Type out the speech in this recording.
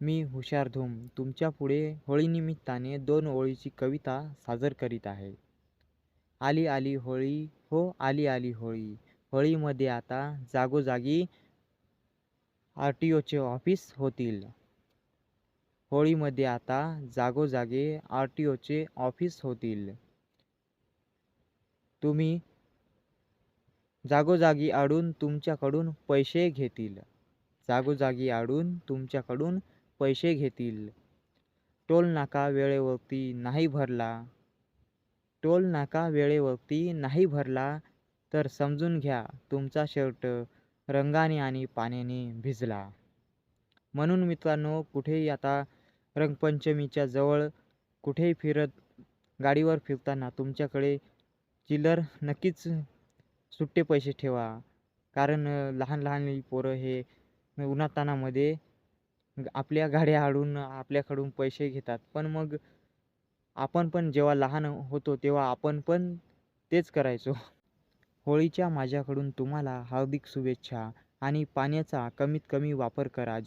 मी हुशार धूम. तुमच्यापुढे होळीनिमित्ताने दोन ओळीची कविता सादर करीत आहे. आली आली होळी हो आली आली होळी. होळीमध्ये आता जागोजागी आर टी ओचे ऑफिस होतील. होळीमध्ये आता जागोजागी आर टी ओचे ऑफिस होतील. तुम्ही जागोजागी आडून तुमच्याकडून पैसे घेतील. जागोजागी आडून तुमच्याकडून पैसे घेतील. टोल नाका वेळेवरती नाही भरला. टोल नाका वेळेवरती नाही भरला तर समजून घ्या तुमचा शर्ट रंगाने आणि पाण्याने भिजला. म्हणून मित्रांनो कुठेही आता रंगपंचमीच्या जवळ कुठेही फिरत गाडीवर फिरताना तुमच्याकडे चिल्लर नक्कीच सुट्टे पैसे ठेवा. कारण लहान लहान पोरं हे उन्हातानामध्ये आपल्या गाड्या आडून आपल्याकडून पैसे घेतात. पण मग आपण पण जेव्हा लहान होतो तेव्हा आपण पण तेच करायचो. होळीच्या माझ्याकडून तुम्हाला हार्दिक शुभेच्छा आणि पाण्याचा कमीत कमी वापर करा.